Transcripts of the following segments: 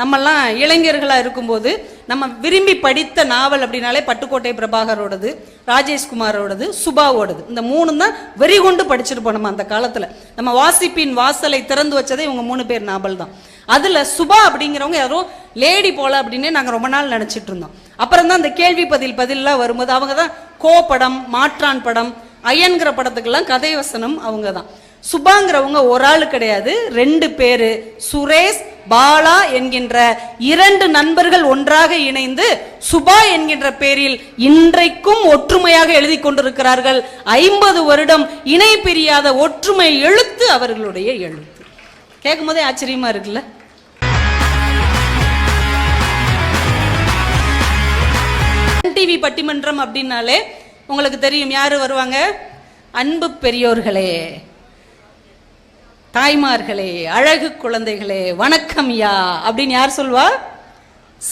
நம்மெல்லாம் இளைஞர்களாக இருக்கும்போது நம்ம விரும்பி படித்த நாவல் அப்படின்னாலே பட்டுக்கோட்டை பிரபாகரோடது ராஜேஷ்குமாரோடது சுபாவோடது. இந்த மூணு தான் வெறி கொண்டு படிச்சிருப்போம் நம்ம அந்த காலத்தில். நம்ம வாசிப்பின் வாசலை திறந்து வச்சதே இவங்க மூணு பேர் நாவல் தான். அதில் சுபா அப்படிங்கிறவங்க யாரோ லேடி போல அப்படின்னே நாங்கள் ரொம்ப நாள் நினச்சிட்டு இருந்தோம். அப்புறம் தான் அந்த கேள்வி பதில் பதிலெலாம் வரும்போது அவங்க தான் கோ படம் மாற்றான் படம் அயன்கிற படத்துக்கெல்லாம் கதை வசனம் அவங்க தான். சுபாங்கிறவங்க ஒரு ஆள் கிடையாது ரெண்டு பேரு. சுரேஷ் பாலா என்கின்ற இரண்டு நண்பர்கள் ஒன்றாக இணைந்து சுபா என்கின்ற பேரில் இன்றைக்கும் ஒற்றுமையாக எழுதி கொண்டிருக்கிறார்கள். ஐம்பது வருடம் இணை பிரியாத ஒற்றுமை எழுத்து அவர்களுடைய எழுத்து. கேட்கும் போதே ஆச்சரியமா இருக்குல்ல? டிவி பட்டிமன்றம் அப்படின்னாலே உங்களுக்கு தெரியும் யாரு வருவாங்க? அன்பு பெரியோர்களே. தாய்மார்களே அழகு குழந்தைகளே வணக்கம் யா அப்படின்னு யார் சொல்வா?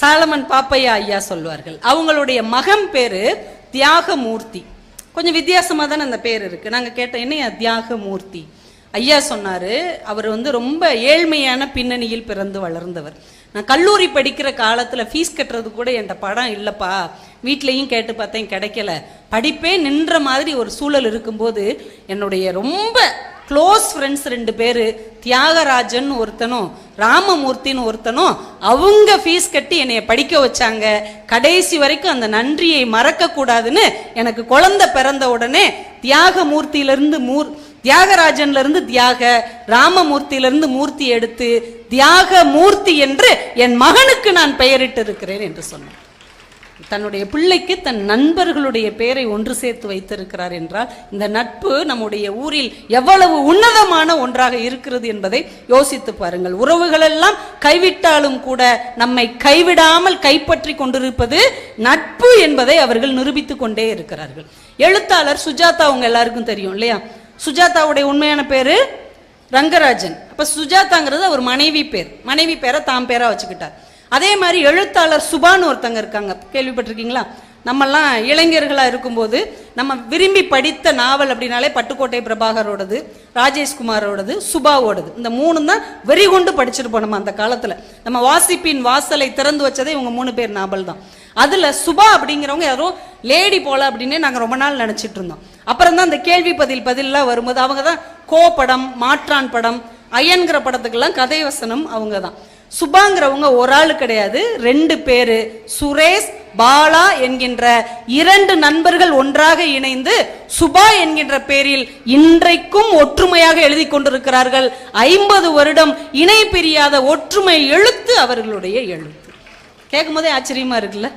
சாலமன் பாப்பையா ஐயா சொல்வார்கள். அவங்களுடைய மகன் பேரு தியாகமூர்த்தி. கொஞ்சம் வித்தியாசமாக தானே அந்த பேர் இருக்கு. நாங்கள் கேட்டோம் என்னையா? தியாகமூர்த்தி. ஐயா சொன்னார் அவர் வந்து ரொம்ப ஏழ்மையான பின்னணியில் பிறந்து வளர்ந்தவர். நான் கல்லூரி படிக்கிற காலத்தில் ஃபீஸ் கட்டுறது கூட என்கிட்ட படம் இல்லைப்பா. வீட்லேயும் கேட்டு பார்த்தேன் கிடைக்கல. படிப்பே நின்ற மாதிரி ஒரு சூழல் இருக்கும்போது என்னுடைய ரொம்ப க்ளோஸ் ஃப்ரெண்ட்ஸ் ரெண்டு பேர் தியாகராஜன் ஒருத்தனும் ராமமூர்த்தின்னு ஒருத்தனும் அவங்க ஃபீஸ் கட்டி என்னைய படிக்க வச்சாங்க. கடைசி வரைக்கும் அந்த நன்றியை மறக்க கூடாதுன்னு எனக்கு குழந்தை பிறந்த உடனே தியாகமூர்த்தியிலிருந்து மூர் தியாகராஜன்லேருந்து தியாக ராமமூர்த்தியிலிருந்து மூர்த்தி எடுத்து தியாக மூர்த்தி என்று என் மகனுக்கு நான் பெயரிட்டு இருக்கிறேன் என்று சொன்னார். தன்னுடைய பிள்ளைக்கு தன் நண்பர்களுடைய பெயரை ஒன்று சேர்த்து வைத்திருக்கிறார் என்றால் இந்த நட்பு நம்முடைய ஊரில் எவ்வளவு உன்னதமான ஒன்றாக இருக்கிறது என்பதை யோசித்து பாருங்கள். உறவுகளெல்லாம் கைவிட்டாலும் கூட நம்மை கைவிடாமல் கைப்பற்றி கொண்டிருப்பது நட்பு என்பதை அவர்கள் நிரூபித்துக் கொண்டே இருக்கிறார்கள். எழுத்தாளர் சுஜாதா அவங்க எல்லாருக்கும் தெரியும் இல்லையா? சுஜாதாவுடைய உண்மையான பேர் ரங்கராஜன். அப்போ சுஜாதாங்கிறது அவர் மனைவி பேர். மனைவி பேரை தாம் பேராக வச்சுக்கிட்டார். அதே மாதிரி எழுத்தாளர் சுபான்னு ஒருத்தங்க இருக்காங்க. கேள்விப்பட்டிருக்கீங்களா? நம்மெல்லாம் இளைஞர்களாக இருக்கும்போது நம்ம விரும்பி படித்த நாவல் அப்படின்னாலே பட்டுக்கோட்டை பிரபாகரோடது ராஜேஷ்குமாரோடது சுபாவோடது. இந்த மூணு தான் வெறி கொண்டு படிச்சிருப்போம் நம்ம அந்த காலத்தில். நம்ம வாசிப்பின் வாசலை திறந்து வச்சதே இவங்க மூணு பேர் நாவல் தான் அதில் சுபா அப்படிங்கிறவங்க யாரோ லேடி போல அப்படின்னே நாங்கள் ரொம்ப நாள் நினச்சிட்டு இருந்தோம். அப்புறம் தான் அந்த கேள்வி பதில் பதிலெலாம் வரும்போது அவங்க தான் கோ படம் மாற்றான் படம் அயன்கிற படத்துக்கெல்லாம் கதை வசனம் அவங்க தான் சுபாங்கிறவங்க ஒரு ஆள் கிடையாது ரெண்டு பேரு. சுரேஷ் பாலா என்கின்ற இரண்டு நண்பர்கள் ஒன்றாக இணைந்து சுபா என்கின்ற பேரில் இன்றைக்கும் ஒற்றுமையாக எழுதி கொண்டிருக்கிறார்கள். ஐம்பது வருடம் இணை பிரியாத ஒற்றுமை எழுத்து அவர்களுடைய எழுத்து. கேட்கும் போதே ஆச்சரியமா இருக்குல்ல?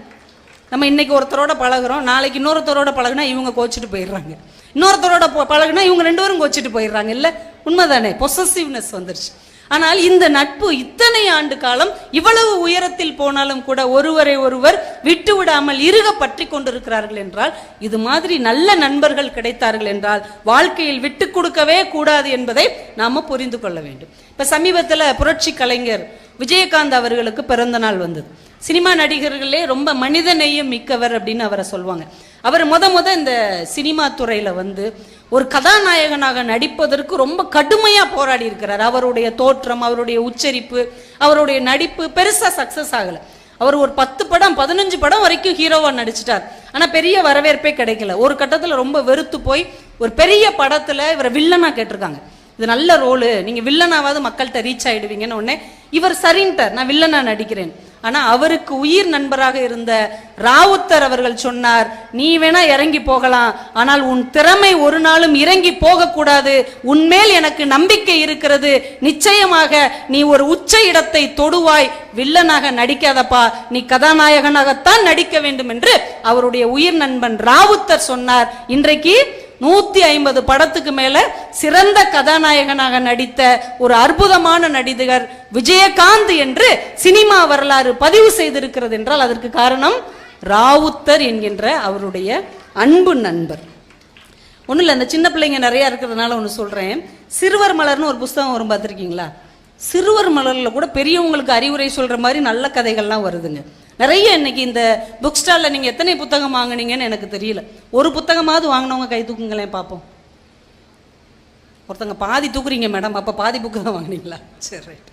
நம்ம இன்னைக்கு ஒருத்தரோட பழகுறோம் நாளைக்கு இன்னொருத்தரோட பழகுனா இவங்க கோச்சிட்டு போயிடுறாங்க. இன்னொருத்தரோட ப- பழகுனா இவங்க ரெண்டு பேரும் கோச்சிட்டு போயிடுறாங்க இல்லை? உண்மைதானே? பொசசிவ்னஸ் வந்துருச்சு. ஆனால் இந்த நட்பு இத்தனை ஆண்டு காலம் இவ்வளவு உயரத்தில் போனாலும் கூட ஒருவரை ஒருவர் விட்டு விடாமல் இருக பற்றி கொண்டிருக்கிறார்கள் என்றால் இது மாதிரி நல்ல நண்பர்கள் கிடைத்தார்கள் என்றால் வாழ்க்கையில் விட்டு கொடுக்கவே கூடாது என்பதை நாம புரிந்து கொள்ள வேண்டும். இப்ப சமீபத்தில் புரட்சி கலைஞர் விஜயகாந்த் அவர்களுக்கு பிறந்த நாள் வந்தது. சினிமா நடிகர்களே ரொம்ப மனித நேயம் மிக்கவர் அப்படின்னு அவரை சொல்லுவாங்க. அவர் முத முத இந்த சினிமா துறையில வந்து ஒரு கதாநாயகனாக நடிப்பதற்கு ரொம்ப கடுமையா போராடி இருக்கிறார். அவருடைய தோற்றம் அவருடைய உச்சரிப்பு அவருடைய நடிப்பு பெருசா சக்சஸ் ஆகல. அவர் ஒரு பத்து படம் பதினஞ்சு படம் வரைக்கும் ஹீரோவா நடிச்சிட்டார். ஆனா பெரிய வரவேற்பே கிடைக்கல. ஒரு கட்டத்துல ரொம்ப வெறுத்து போய் ஒரு பெரிய படத்துல இவரை வில்லனா கேட்டிருக்காங்க. இது நல்ல ரோலு நீங்க வில்லனாவது மக்கள்கிட்ட ரீச் ஆயிடுவீங்கன்னு உடனே இவர் சரின்ட்டார். நான் வில்லனா நடிக்கிறேன். ஆனா அவருக்கு உயிர் நண்பராக இருந்த ராவுத்தர் அவர்கள் சொன்னார் நீ வேணா இறங்கி போகலாம். ஆனால் உன் திறமை ஒரு நாளும் இறங்கி போகக்கூடாது. உன்மேல் எனக்கு நம்பிக்கை இருக்கிறது. நிச்சயமாக நீ ஒரு உச்ச இடத்தை தொடுவாய். வில்லனாக நடிக்காதப்பா. நீ கதாநாயகனாகத்தான் நடிக்க வேண்டும் என்று அவருடைய உயிர் நண்பன் ராவுத்தர் சொன்னார். இன்றைக்கு நூத்தி ஐம்பது படத்துக்கு மேல சிறந்த கதாநாயகனாக நடித்த ஒரு அற்புதமான நடிகர் விஜயகாந்த் என்று சினிமா வரலாறு பதிவு செய்திருக்கிறது என்றால் அதற்கு காரணம் ராவுத்தர் என்கின்ற அவருடைய அன்பு நண்பர். ஒன்றும் இல்லை அந்த சின்ன பிள்ளைங்க நிறைய இருக்கிறதுனால ஒன்று சொல்கிறேன் சிறுவர் மலர்னு ஒரு புஸ்தகம் வரும் பார்த்துருக்கீங்களா? சிறுவர் மலரில் கூட பெரியவங்களுக்கு அறிவுரை சொல்கிற மாதிரி நல்ல கதைகள்லாம் வருதுங்க. நிறைய இன்னைக்கு இந்த புக் ஸ்டால்ல நீங்கள் எத்தனை புத்தகம் வாங்கினீங்கன்னு எனக்கு தெரியல. ஒரு புத்தகமாவது வாங்கினவங்க கை தூக்குங்களேன் பார்ப்போம் ஒருத்தங்க பாதி தூக்குறீங்க மேடம் அப்போ பாதி புக்கு தான் வாங்கினீங்களா? சரி ரைட்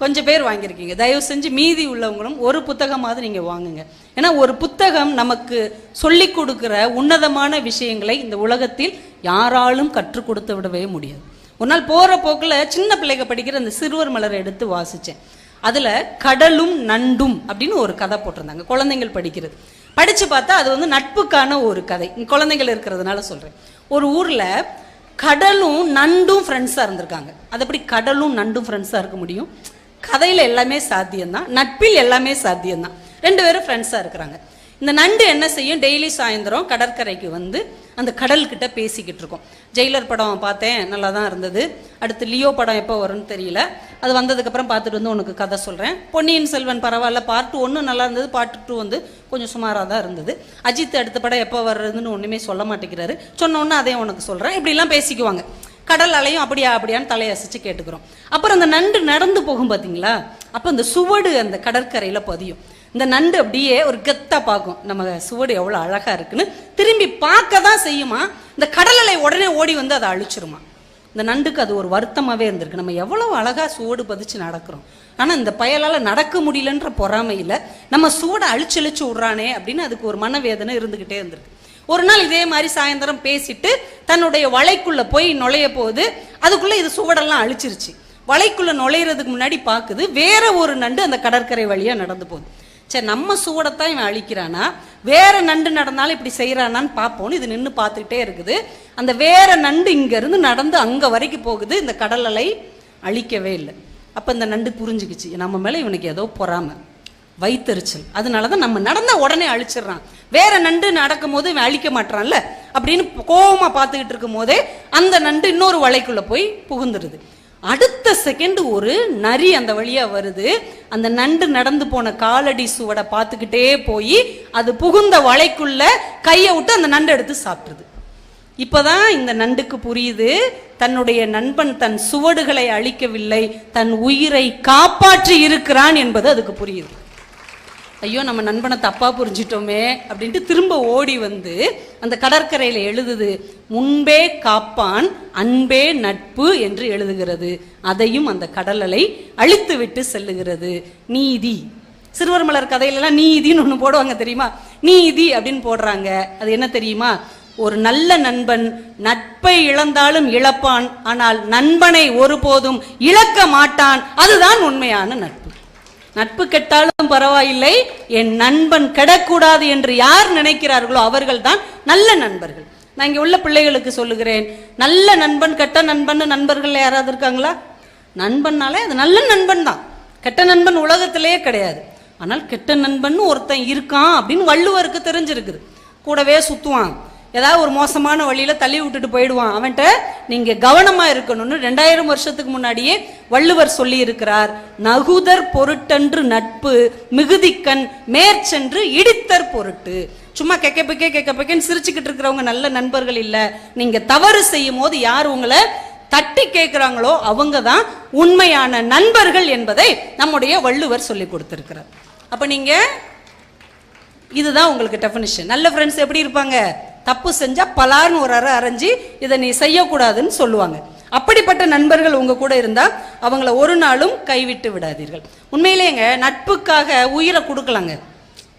கொஞ்சம் பேர் வாங்கியிருக்கீங்க. தயவு செஞ்சு மீதி உள்ளவங்களும் ஒரு புத்தகமாவது நீங்கள் வாங்குங்க. ஏன்னா ஒரு புத்தகம் நமக்கு சொல்லிக் கொடுக்குற உன்னதமான விஷயங்களை இந்த உலகத்தில் யாராலும் கற்றுக் கொடுத்து விடவே முடியாது. ஒரு நாள் போகிற போக்கில் சின்ன பிள்ளைங்க படிக்கிற அந்த சிறுவர் மலரை எடுத்து வாசித்தேன் அதில் கடலும் நண்டும் அப்படின்னு ஒரு கதை போட்டிருந்தாங்க குழந்தைங்கள் படிக்கிறது. படித்து பார்த்தா அது வந்து நட்புக்கான ஒரு கதை. குழந்தைகள் இருக்கிறதுனால சொல்கிறேன் ஒரு ஊரில் கடலும் நண்டும் ஃப்ரெண்ட்ஸாக இருந்திருக்காங்க. அது எப்படி கடலும் நண்டும் ஃப்ரெண்ட்ஸாக இருக்க முடியும்? கதையில் எல்லாமே சாத்தியம்தான் நட்பில் எல்லாமே சாத்தியம்தான். ரெண்டு பேரும் ஃப்ரெண்ட்ஸாக இருக்கிறாங்க. இந்த நண்டு என்ன செய்யும்? டெய்லி சாயந்தரம் கடற்கரைக்கு வந்து அந்த கடல்கிட்ட பேசிக்கிட்டு இருக்கோம். ஜெயிலர் படம் பார்த்தேன் நல்லா தான் இருந்தது. அடுத்து லியோ படம் எப்போ வரும்னு தெரியல. அது வந்ததுக்கப்புறம் பார்த்துட்டு வந்து உனக்கு கதை சொல்கிறேன் பொன்னியின் செல்வன் பரவாயில்ல பார்ட் ஒன்று நல்லா இருந்தது. பார்ட் டூ வந்து கொஞ்சம் சுமாராக தான் இருந்தது. அஜித் அடுத்த படம் எப்போ வர்றதுன்னு ஒன்றுமே சொல்ல மாட்டேங்கிறாரு. சொன்னோன்னு அதையும் உனக்கு சொல்கிறேன் இப்படிலாம் பேசிக்குவாங்க. கடல் அலையும் அப்படியா அப்படியான்னு தலையசிச்சு கேட்டுக்கிறோம். அப்புறம் அந்த நண்டு நடந்து போகும் பார்த்தீங்களா அப்போ அந்த சுவடு அந்த கடற்கரையில் பதியும். இந்த நண்டு அப்படியே ஒரு கெத்தா பார்க்கும். நம்ம சுவடு எவ்வளோ அழகா இருக்குன்னு. திரும்பி பார்க்க தான் செய்யுமா? இந்த கடல் உடனே ஓடி வந்து அதை அழிச்சிருமா? இந்த நண்டுக்கு அது ஒரு வருத்தமாவே இருந்திருக்கு. நம்ம எவ்வளவு அழகா சுவடு பதிச்சு நடக்கிறோம். ஆனால் இந்த பயலால நடக்க முடியலன்ற பொறாமையில நம்ம சுவடை அழிச்சு அழிச்சு விட்றானே அப்படின்னு அதுக்கு ஒரு மனவேதனை இருந்துக்கிட்டே இருந்திருக்கு. ஒரு நாள் இதே மாதிரி சாயந்தரம் பேசிட்டு தன்னுடைய வலைக்குள்ளே போய் நுழைய போகுது அதுக்குள்ளே இது சுவடெல்லாம் அழிச்சிருச்சு. வலைக்குள்ளே நுழையிறதுக்கு முன்னாடி பார்க்குது வேற ஒரு நண்டு அந்த கடற்கரை வழியா நடந்து போகுது. சரி நம்ம சுவடைத்தான் இவன் அழிக்கிறானா? வேற நண்டு நடந்தாலும் இப்படி செய்யறானான்னு பார்ப்போம்னு இது நின்று பார்த்துக்கிட்டே இருக்குது. அந்த வேற நண்டு இங்க இருந்து நடந்து அங்க வரைக்கும் போகுது. இந்த கடல் அலை அழிக்கவே இல்லை. அப்ப இந்த நண்டு புரிஞ்சுக்கிச்சு. நம்ம மேல இவனுக்கு ஏதோ பொறாமை. வைத்தறிச்சல் அதனாலதான் நம்ம நடந்த உடனே அழிச்சிடுறான். வேற நண்டு நடக்கும் போது இவன் அழிக்க மாட்டான்ல அப்படின்னு கோவமா பார்த்துக்கிட்டு இருக்கும் போதே அந்த நண்டு இன்னொரு வலைக்குள்ள போய் புகுந்துருது. அடுத்த செகண்ட் ஒரு நரி அந்த வழியா வருது. அந்த நண்டு நடந்து போன காலடி சுவடை பார்த்துக்கிட்டே போய் அது புகுந்த வலைக்குள்ள கையை விட்டு அந்த நண்டு எடுத்து சாப்பிட்டுருது. இப்பதான் இந்த நண்டுக்கு புரியுது தன்னுடைய நண்பன் தன் சுவடுகளை அழிக்கவில்லை தன் உயிரை காப்பாற்றி இருக்கிறான் என்பது அதுக்கு புரியுது. ஐயோ நம்ம நண்பனை தப்பாக புரிஞ்சிட்டோமே அப்படின்ட்டு திரும்ப ஓடி வந்து அந்த கடற்கரையில் எழுதுது முன்பே காப்பான் அன்பே நட்பு என்று எழுதுகிறது. அதையும் அந்த கடலலை அழித்து விட்டு செல்லுகிறது. நீதி. சிறுவர் மலர் கதையிலலாம் நீதின்னு ஒன்று போடுவாங்க தெரியுமா? நீதி அப்படின்னு போடுறாங்க. அது என்ன தெரியுமா? ஒரு நல்ல நண்பன் நட்பை இழந்தாலும் இழப்பான் ஆனால் நண்பனை ஒருபோதும் இழக்க மாட்டான். அதுதான் உண்மையான நட்பு. நட்பு கெட்டாலும் பரவாயில்லை. என் நண்பன் கெடக்கூடாது என்று யார் நினைக்கிறார்களோ அவர்கள் தான் நல்ல நண்பர்கள். நான் இங்கே உள்ள பிள்ளைகளுக்கு சொல்லுகிறேன். நல்ல நண்பன் கெட்ட நண்பன் நண்பர்கள் யாராவது இருக்காங்களா? நண்பன்னாலே அது நல்ல நண்பன் தான். கெட்ட நண்பன் உலகத்திலேயே கிடையாது. ஆனால் கெட்ட நண்பன் ஒருத்தன் இருக்கான் அப்படின்னு வள்ளுவருக்கு தெரிஞ்சிருக்குது. கூடவே சுற்றுவான் ஏதாவது ஒரு மோசமான வழியில் தள்ளி விட்டுட்டு போயிடுவான். அவன்கிட்ட நீங்க கவனமா இருக்கணும்னு ரெண்டாயிரம் வருஷத்துக்கு முன்னாடியே வள்ளுவர் சொல்லி இருக்கிறார் நகுதர் பொருட்டன்று நட்பு மிகுதிக்கண் மேற்சென்று இடித்தர் பொருட்டு. சும்மா கெக்க பிக்கே கெக்க பிக்கேன்னு சிரிச்சுக்கிட்டு இருக்கிறவங்க நல்ல நண்பர்கள் இல்லை. நீங்க தவறு செய்யும் போது யார் உங்களை தட்டி கேட்கிறாங்களோ அவங்க தான் உண்மையான நண்பர்கள் என்பதை நம்முடைய வள்ளுவர் சொல்லி கொடுத்திருக்கிறார். அப்ப நீங்க இதுதான் உங்களுக்கு டெஃபினிஷன் நல்ல ஃப்ரெண்ட்ஸ் எப்படி இருப்பாங்க? தப்பு செஞ்சால் பலார்னு ஒரு அறை அரைஞ்சி இதை நீ செய்யக்கூடாதுன்னு சொல்லுவாங்க. அப்படிப்பட்ட நண்பர்கள் உங்க கூட இருந்தா அவங்கள ஒரு நாளும் கைவிட்டு விடாதீர்கள். உண்மையிலேங்க நட்புக்காக உயிரை கொடுக்கலாங்க.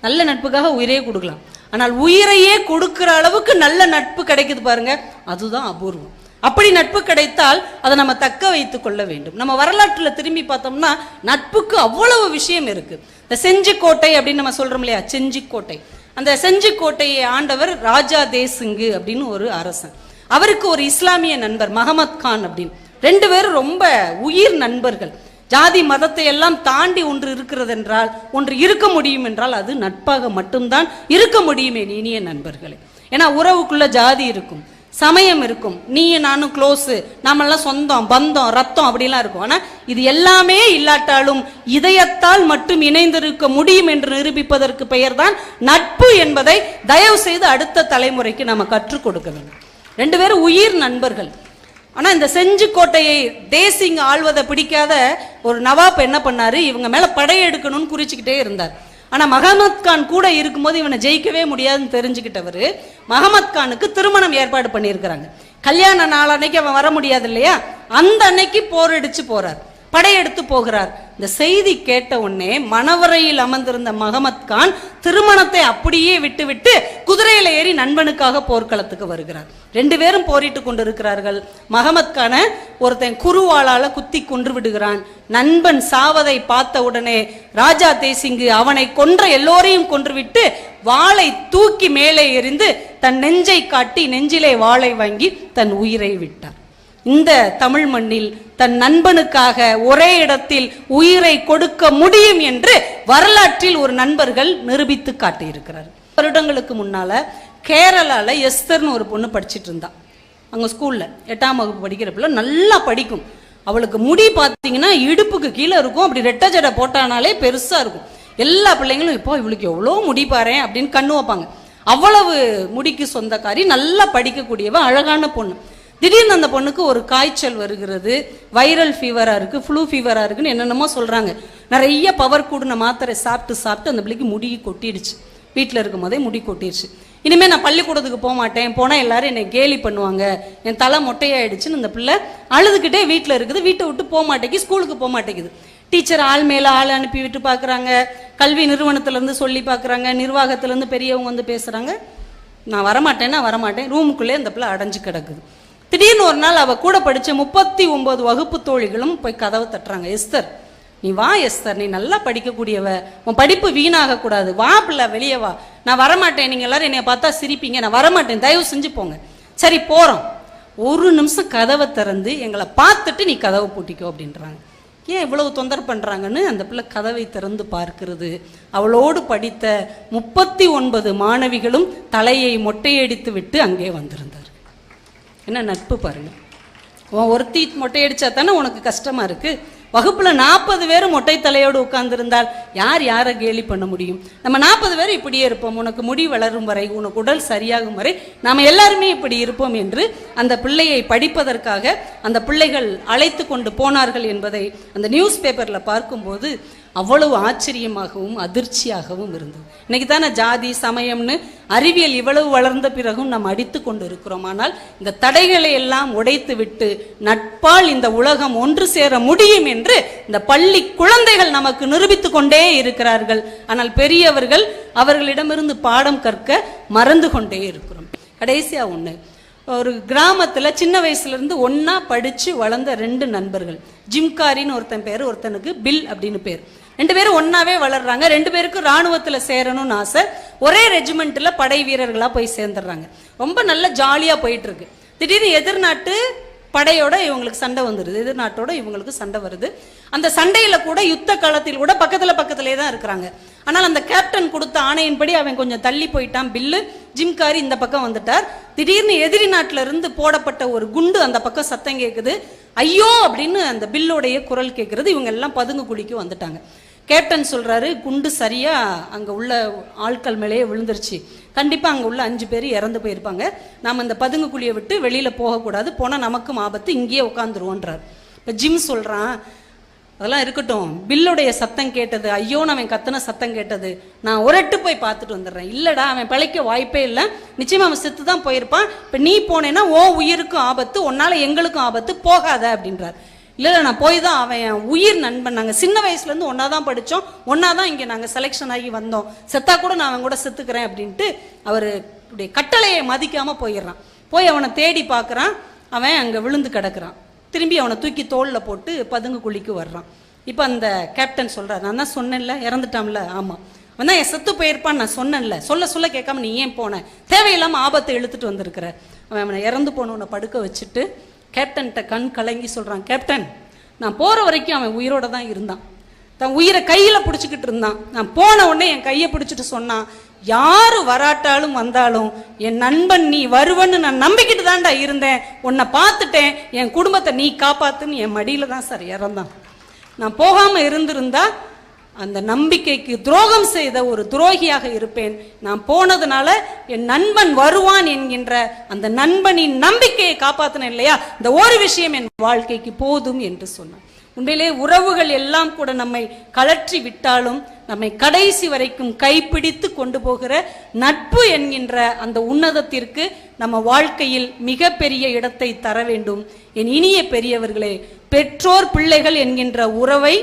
நல்ல நட்புக்காக உயிரையே கொடுக்கலாம். ஆனால் உயிரையே கொடுக்கிற அளவுக்கு நல்ல நட்பு கிடைக்குது பாருங்க அதுதான் அபூர்வம். அப்படி நட்பு கிடைத்தால் அதை நம்ம தக்க வைத்து கொள்ள வேண்டும். நம்ம வரலாற்றில் திரும்பி பார்த்தோம்னா நட்புக்கு அவ்வளவு விஷயம் இருக்கு. இந்த செஞ்சிக்கோட்டை அப்படின்னு நம்ம சொல்றோம் இல்லையா? செஞ்சிக்கோட்டை. அந்த செஞ்சிக்கோட்டையை ஆண்டவர் ராஜா தேசிங்கு அப்படின்னு ஒரு அரசன். அவருக்கு ஒரு இஸ்லாமிய நண்பர் மஹமத் கான் அப்படின்னு. ரெண்டு பேரும் ரொம்ப உயிர் நண்பர்கள். ஜாதி மதத்தை எல்லாம் தாண்டி ஒன்று இருக்கிறது என்றால் ஒன்று இருக்க முடியும் என்றால் அது நட்பாக மட்டும்தான் இருக்க முடியுமே இனிய நண்பர்களே. ஏன்னா உறவுக்குள்ள ஜாதி இருக்கும். சமயம் இருக்கும். நீயும் நானும் க்ளோஸு நம்மெல்லாம் சொந்தம் பந்தம் ரத்தம் அப்படிலாம் இருக்கும். ஆனால் இது எல்லாமே இல்லாட்டாலும் இதயத்தால் மட்டும் இணைந்திருக்க முடியும் என்று நிரூபிப்பதற்கு பெயர்தான் நட்பு என்பதை தயவு செய்து அடுத்த தலைமுறைக்கு நம்ம கற்றுக் கொடுக்க வேண்டும். ரெண்டு பேரும் உயிர் நண்பர்கள். ஆனால் இந்த செஞ்சு கோட்டையை தேசிங் ஆள்வதை பிடிக்காத ஒரு நவாப் என்ன பண்ணார்? இவங்க மேலே படையெடுக்கணும்னு குறிச்சுக்கிட்டே இருந்தார். ஆனால் மஹமத் கான் கூட இருக்கும்போது இவனை ஜெயிக்கவே முடியாதுன்னு தெரிஞ்சுக்கிட்டவர் மஹமத் கானுக்கு திருமணம் ஏற்பாடு பண்ணியிருக்கிறாங்க. கல்யாண நாள் அன்னைக்கு அவன் வர முடியாது இல்லையா? அந்த அன்னைக்கு போரடிச்சு போறார். படையெடுத்து போகிறார். இந்த செய்தி கேட்ட உடனே மணவரையில் அமர்ந்திருந்த மகமத் கான் திருமணத்தை அப்படியே விட்டுவிட்டு குதிரையில ஏறி நண்பனுக்காக போர்க்களத்துக்கு வருகிறார். ரெண்டு பேரும் போரிட்டு கொண்டிருக்கிறார்கள். மகமத் கானை ஒருத்தன் குருவாளால குத்தி கொன்று விடுகிறான். நண்பன் சாவதை பார்த்த உடனே ராஜா தேசிங்கு அவனை கொன்ற எல்லோரையும் கொன்றுவிட்டு வாளை தூக்கி மேலே எறிந்து தன் நெஞ்சை காட்டி நெஞ்சிலே வாளை வாங்கி தன் உயிரை விட்டார். இந்த தமிழ் மண்ணில் தன் நண்பனுக்காக ஒரே இடத்தில் உயிரை கொடுக்க முடியும் என்று வரலாற்றில் ஒரு நண்பர்கள் நிரூபித்து காட்டியிருக்கிறார். வருடங்களுக்கு முன்னால கேரளால எஸ்தர்னு ஒரு பொண்ணு படிச்சுட்டு இருந்தா. அங்க ஸ்கூல்ல எட்டாம் வகுப்பு படிக்கிற நல்லா படிக்கும். அவளுக்கு முடி பார்த்தீங்கன்னா இடுப்புக்கு கீழே இருக்கும். அப்படி ரெட்டை ஜடை போட்டானாலே பெருசா இருக்கும். எல்லா பிள்ளைங்களும் இப்போ இவளுக்கு எவ்வளோ முடி பாரேன் அப்படின்னு கண்ணு வைப்பாங்க. அவ்வளவு முடிக்கு சொந்தக்காரி நல்லா படிக்கக்கூடியவ அழகான பொண்ணு. திடீர்னு அந்த பொண்ணுக்கு ஒரு காய்ச்சல் வருகிறது. வைரல் ஃபீவராக இருக்குது ஃப்ளூ ஃபீவராக இருக்குன்னு என்னென்னமோ சொல்கிறாங்க நிறைய பவர் கூடின மாத்திரை சாப்பிட்டு சாப்பிட்டு அந்த பிள்ளைக்கு முடி கொட்டிடுச்சு. வீட்டில் இருக்கும் போதே முடி கொட்டிடுச்சு. இனிமேல் நான் பள்ளிக்கூடத்துக்கு போக மாட்டேன். போனால் எல்லாரும் என்னை கேலி பண்ணுவாங்க. என் தலை மொட்டையாயிடுச்சுன்னு அந்த பிள்ளை அழுதுகிட்டே வீட்டில் இருக்குது. வீட்டை விட்டு போக மாட்டேங்குது ஸ்கூலுக்கு போக மாட்டேங்குது. டீச்சர் ஆள் மேலே ஆள் அனுப்பி விட்டு பார்க்குறாங்க கல்வி நிறுவனத்துலேருந்து சொல்லி பார்க்குறாங்க நிர்வாகத்துலேருந்து பெரியவங்க வந்து பேசுகிறாங்க நான் வரமாட்டேன்னா வரமாட்டேன். ரூமுக்குள்ளே அந்த பிள்ளை அடைஞ்சு கிடக்குது. திடீர்னு ஒரு நாள் அவள் கூட படித்த முப்பத்தி ஒன்பது வகுப்பு தோழிகளும் போய் கதவை தட்டுறாங்க. எஸ்தர் நீ வா எஸ்தர் நீ நல்லா படிக்கக்கூடியவ. உன் படிப்பு வீணாக கூடாது வா பிள்ளை வெளியே வா. நான் வரமாட்டேன். நீங்கள் எல்லாரும் என்னைய பார்த்தா சிரிப்பீங்க. நான் வரமாட்டேன். தயவு செஞ்சு போங்க. சரி போகிறோம் ஒரு நிமிஷம் கதவை திறந்து எங்களை பார்த்துட்டு நீ கதவை பூட்டிக்கோ அப்படின்றாங்க. ஏன் இவ்வளவு தொந்தரவு பண்ணுறாங்கன்னு அந்த பிள்ளை கதவை திறந்து பார்க்கிறது. அவளோடு படித்த முப்பத்தி ஒன்பது மாணவிகளும் தலையை மொட்டையடித்து விட்டு அங்கே வந்திருந்தார் என்ன நட்பு பாருங்க. உன் ஒருத்தி மொட்டையடிச்சா தானே உனக்கு கஷ்டமா இருக்கு? வகுப்புல நாற்பது பேர் மொட்டை தலையோடு உட்கார்ந்துருந்தால் யார் யாரை கேலி பண்ண முடியும்? நம்ம நாற்பது பேர் இப்படியே இருப்போம். உனக்கு முடி வளரும் வரை உனக்கு உடல் சரியாகும் வரை நாம் எல்லாருமே இப்படி இருப்போம் என்று அந்த பிள்ளையை படிப்பதற்காக அந்த பிள்ளைகள் அழைத்து கொண்டு போனார்கள் என்பதை அந்த நியூஸ் பேப்பரில் பார்க்கும்போது அவ்வளவு ஆச்சரியமாகவும் அதிர்ச்சியாகவும் இருந்தது. இன்னைக்கு தானே ஜாதி சமயம்னு அறிவியல் இவ்வளவு வளர்ந்த பிறகும் நாம் அடித்து கொண்டு இருக்கிறோம் ஆனால் இந்த தடைகளை எல்லாம் உடைத்து விட்டு நட்பால் இந்த உலகம் ஒன்று சேர முடியும் என்று இந்த பள்ளி குழந்தைகள் நமக்கு நிரூபித்து கொண்டே இருக்கிறார்கள். ஆனால் பெரியவர்கள் அவர்களிடமிருந்து பாடம் கற்க மறந்து கொண்டே இருக்கிறோம். கடைசியா ஒன்று ஒரு கிராமத்தில் சின்ன வயசுலேருந்து ஒன்றா படித்து வளர்ந்த ரெண்டு நண்பர்கள். ஜிம்காரின்னு ஒருத்தன் பேர் ஒருத்தனுக்கு பில் அப்படின்னு பேர். ரெண்டு பேரும் ஒன்றாவே வளர்றாங்க. ரெண்டு பேருக்கும் ராணுவத்தில் சேரணும்னு ஆசை. ஒரே ரெஜிமெண்ட்டில் படை வீரர்களாக போய் சேர்ந்துடுறாங்க. ரொம்ப நல்ல ஜாலியாக போயிட்டுருக்கு. திடீர்னு எதிர்நாட்டு படையோட இவங்களுக்கு சண்டை வந்துடுது எதிர்நாட்டோட இவங்களுக்கு சண்டை வருது. அந்த சண்டையில் கூட யுத்த காலத்தில் கூட பக்கத்தில் பக்கத்திலே தான் இருக்கிறாங்க. ஆனால் அந்த கேப்டன் கொடுத்த ஆணையின்படி அவன் கொஞ்சம் தள்ளி போயிட்டான். பில்லு ஜிம்காரி இந்த பக்கம் வந்துட்டார். திடீர்னு எதிரி நாட்டில இருந்து போடப்பட்ட ஒரு குண்டு அந்த பக்கம் சத்தம் கேட்குது ஐயோ அப்படின்னு அந்த பில்லுடைய குரல் கேட்கறது இவங்க எல்லாம் பதுங்கு குழிக்கு வந்துட்டாங்க. கேப்டன் சொல்றாரு குண்டு சரியா அங்க உள்ள ஆட்கள் மேலேயே விழுந்துருச்சு. கண்டிப்பா அங்க உள்ள அஞ்சு பேர் இறந்து போயிருப்பாங்க. நாம இந்த பதுங்கு குழியை விட்டு வெளியில போகக்கூடாது. போனா நமக்கும் ஆபத்து. இங்கேயே உட்காந்துருவோன்றார் இப்ப ஜிம் சொல்றான் அதெல்லாம் இருக்கட்டும். பில்லுடைய சத்தம் கேட்டது ஐயோன்னு அவன் கத்துன சத்தம் கேட்டது. நான் ஒரட்டு போய் பார்த்துட்டு வந்துடுறேன். இல்லைடா அவன் பிழைக்க வாய்ப்பே இல்லை. நிச்சயமாக அவன் செத்து தான் போயிருப்பான். இப்போ நீ போனேன்னா ஓ உயிருக்கும் ஆபத்து உன்னால எங்களுக்கும் ஆபத்து போகாத அப்படின்றார். இல்லை நான் போய் தான் அவன் என் உயிர் நண்பன். நாங்கள் சின்ன வயசுலேருந்து ஒன்றா தான் படித்தோம் ஒன்றா தான் இங்கே நாங்கள் செலெக்ஷன் ஆகி வந்தோம். செத்தா கூட நான் அவன் கூட செத்துக்கிறேன் அப்படின்ட்டு அவர் கட்டளையை மதிக்காமல் போயிடுறான். போய் அவனை தேடி பார்க்குறான். அவன் அங்கே விழுந்து கிடக்குறான். திரும்பி அவனை தூக்கி தோளில் போட்டு பதுங்கு குழிக்கு வர்றான். இப்போ அந்த கேப்டன் சொல்கிறார் நான் தான் சொன்னேன்ல இறந்துட்டான்ல. ஆமாம் அவன் தான் என் செத்து போயிருப்பான்னு நான் சொன்னேன்ல. சொல்ல சொல்ல கேட்காம நீ ஏன் போன? தேவையில்லாமல் ஆபத்தை இழுத்துட்டு வந்திருக்கிற. அவன் அவனை இறந்து போனவனை படுக்க வச்சுட்டு கேப்டன்கிட்ட கண் கலங்கி சொல்கிறான் கேப்டன் நான் போகிற வரைக்கும் அவன் உயிரோட தான் இருந்தான். தன் உயிரை கையில் பிடிச்சிக்கிட்டு இருந்தான். நான் போன உடனே என் கையை பிடிச்சிட்டு சொன்னான். யார் வராட்டாலும் வந்தாலும் என் நண்பன் நீ வருவன்னு நான் நம்பிக்கிட்டு தான்டா இருந்தேன். உன்னை பார்த்துட்டேன். என் குடும்பத்தை நீ காப்பாத்துன்னு என் மடியில் தான் சார் இறந்தான். நான் போகாமல் இருந்திருந்தா அந்த நம்பிக்கைக்கு துரோகம் செய்த ஒரு துரோகியாக இருப்பேன். நான் போனதுனால என் நண்பன் வருவான் என்கின்ற அந்த நண்பனின் நம்பிக்கையை காப்பாத்தினேன் இல்லையா? இந்த ஒரு விஷயம் என் வாழ்க்கைக்கு போதும் என்று சொன்னான். உண்மையிலே உறவுகள் எல்லாம் கூட நம்மை கலற்றி விட்டாலும் நம்மை கடைசி வரைக்கும் கைப்பிடித்து கொண்டு போகிற நட்பு என்கின்ற அந்த உன்னதத்திற்கு நம்ம வாழ்க்கையில் மிகப்பெரிய இடத்தை தர வேண்டும். என் இனிய பெரியவர்களே பெற்றோர் பிள்ளைகள் என்கின்ற உறவை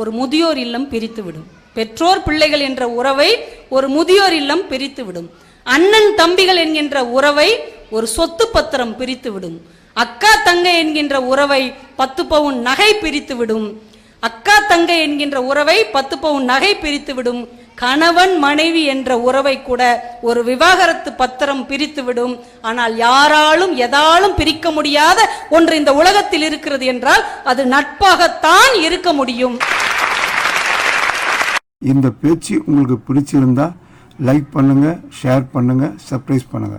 ஒரு முதியோர் இல்லம் பிரித்துவிடும். பெற்றோர் பிள்ளைகள் என்ற உறவை ஒரு முதியோர் இல்லம் பிரித்து விடும் அண்ணன் தம்பிகள் என்கின்ற உறவை ஒரு சொத்து பத்திரம் பிரித்து விடும். அக்கா தங்கை என்கின்ற உறவை பத்து பவுன் நகை பிரித்து விடும். அக்கா தங்கை என்கின்ற உறவை பத்து பவுன் நகை பிரித்து விடும். கணவன் மனைவி என்ற உறவை கூட ஒரு விவாகரத்து பத்திரம் பிரித்து விடும். ஆனால் யாராலும் எதாலும் பிரிக்க முடியாத ஒன்று இந்த உலகத்தில் இருக்கிறது என்றால் அது நட்பாகத்தான் இருக்க முடியும். இந்த பேச்சு உங்களுக்கு பிடிச்சிருந்தா லைக் பண்ணுங்க ஷேர் பண்ணுங்க சர்ப்ரைஸ் பண்ணுங்க.